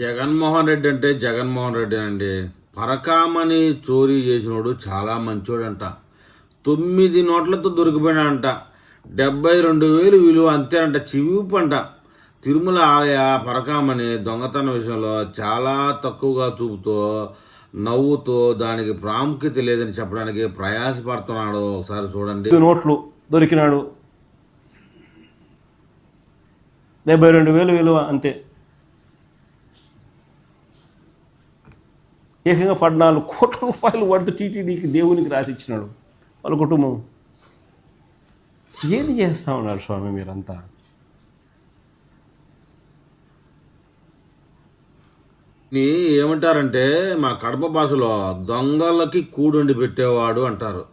జగన్మోహన్ రెడ్డి అంటే జగన్మోహన్ రెడ్డి అండి. పరకామని చోరీ చేసినోడు చాలా మంచోడంట. తొమ్మిది నోట్లతో దొరికిపోయాడంట డెబ్బై రెండు వేలు విలువ అంతేనంట చివిపంట తిరుమల ఆలయ పరకామని దొంగతనం విషయంలో చాలా తక్కువగా చూపుతూ నవ్వుతూ దానికి ప్రాముఖ్యత లేదని చెప్పడానికి ప్రయాసపడుతున్నాడు. ఒకసారి చూడండి. నోట్లు దొరికినాడు. డెబ్బై రెండు వేలు విలువ అంతే. ఏకంగా పద్నాలుగు కోట్ల రూపాయలు పడుతూ టీటీడీకి దేవునికి రాసిచ్చినాడు వాళ్ళ కుటుంబం. ఏది చేస్తా ఉన్నారు స్వామి మీరంతా? ఏమంటారంటే మా కడప భాషలో దొంగలకి కూడుండి పెట్టేవాడు అంటారు.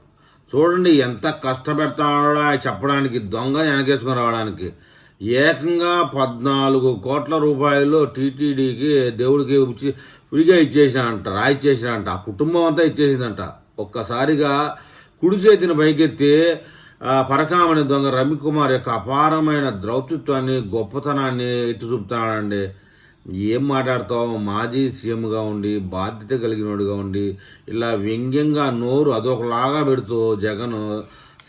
చూడండి ఎంత కష్టపెడతాడో చెప్పడానికి దొంగని వెనకేసుకుని రావడానికి. ఏకంగా పద్నాలుగు కోట్ల రూపాయలు టీటీడీకి దేవుడికి ఇచ్చి విడిగా ఇచ్చేసానంట రాయిచ్చేసానంట ఆ కుటుంబం అంతా ఇచ్చేసిందంట. ఒక్కసారిగా కుడి చేతిని పైకెత్తి పరకామణి దొంగ రవికుమార్ యొక్క అపారమైన ద్రౌతిత్వాన్ని గొప్పతనాన్ని ఎత్తి చూపుతానండి ఏం మాట్లాడతావు? మాజీ సీఎంగా ఉండి బాధ్యత కలిగినోడుగా ఉండి ఇలా వ్యంగ్యంగా నోరు అదొకలాగా పెడుతూ జగన్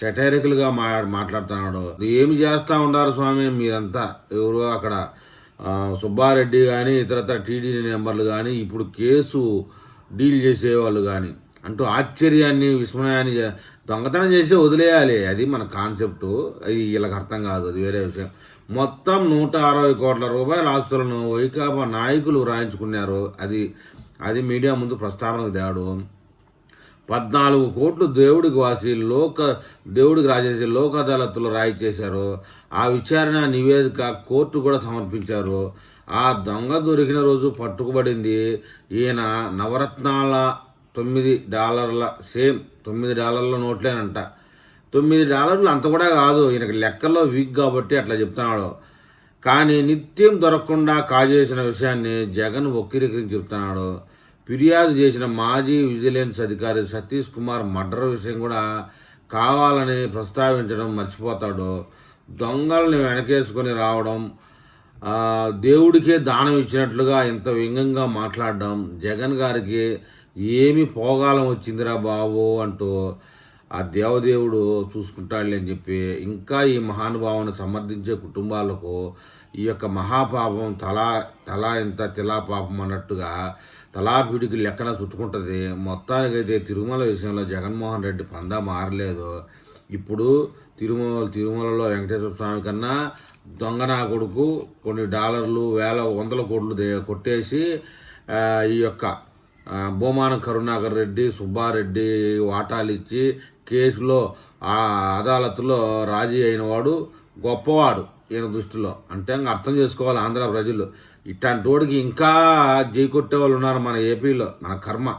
సెటైరికల్గా మా మాట్లాడుతున్నాడు. ఏమి చేస్తా ఉండారు స్వామి? మీరంతా ఎవరు అక్కడ? సుబ్బారెడ్డి కానీ ఇతరత్ర టీడీ మెంబర్లు కానీ ఇప్పుడు కేసు డీల్ చేసేవాళ్ళు కానీ అంటూ ఆశ్చర్యాన్ని విస్మయాన్ని దొంగతనం చేసి వదిలేయాలి. అది మన కాన్సెప్ట్. అది వీళ్ళకి అర్థం కాదు. అది వేరే విషయం. మొత్తం నూట అరవై కోట్ల రూపాయల ఆస్తులను వైకాపా నాయకులు రాయించుకున్నారు. అది అది మీడియా ముందు ప్రస్తావనకు తేడు పద్నాలుగు కోట్లు దేవుడికి వాసి లోక దేవుడికి రాజేసి లోక్ అదాలత్లో రాయి చేశారు. ఆ విచారణ నివేదిక కోర్టు కూడా సమర్పించారు. ఆ దొంగ దొరికిన రోజు పట్టుకుబడింది ఈయన నవరత్నాల తొమ్మిది డాలర్ల సేమ్ తొమ్మిది డాలర్ల నోట్లేనంట. తొమ్మిది డాలర్లు అంత కూడా కాదు ఈయనకి లెక్కల్లో వీక్ కాబట్టి అట్లా చెప్తున్నాడు. కానీ నిత్యం దొరకకుండా కాజేసిన విషయాన్ని జగన్ వక్రీకరించి చెప్తున్నాడు. ఫిర్యాదు చేసిన మాజీ విజిలెన్స్ అధికారి సతీష్ కుమార్ మర్డర్ విషయం కూడా కావాలని ప్రస్తావించడం మర్చిపోతాడు. దొంగల్ని వెనకేసుకొని రావడం దేవుడికే దానం ఇచ్చినట్లుగా ఇంత వ్యంగ్యంగా మాట్లాడడం జగన్ గారికి ఏమి పోగాలం వచ్చిందిరా బాబు అంటూ ఆ దేవదేవుడు చూసుకుంటాడులే అని చెప్పి ఇంకా ఈ మహానుభావుని సమర్థించే కుటుంబాలకు ఈ యొక్క మహాపాపం తలా తలా ఇంత తిలా పాపం అన్నట్టుగా తలా పిడికి లెక్కన చుట్టుకుంటుంది మొత్తానికైతే తిరుమల విషయంలో జగన్మోహన్ రెడ్డి పందా మారలేదు. ఇప్పుడు తిరుమల తిరుమలలో వెంకటేశ్వర స్వామి కన్నా దొంగ నా కొడుకు కొన్ని డాలర్లు వేల వందల కోట్లు దే- కొట్టేసి ఈ యొక్క భూమాన కరుణాకర్ రెడ్డి సుబ్బారెడ్డి వాటాలు ఇచ్చి కేసులో ఆ అదాలత్లో రాజీ అయినవాడు గొప్పవాడు ఈయన దృష్టిలో. అంటే ఇంకా అర్థం చేసుకోవాలి ఆంధ్ర ప్రజలు. ఇట్లాంటి వాడికి ఇంకా జై కొట్టే వాళ్ళు ఉన్నారు మన ఏపీలో మన కర్మ.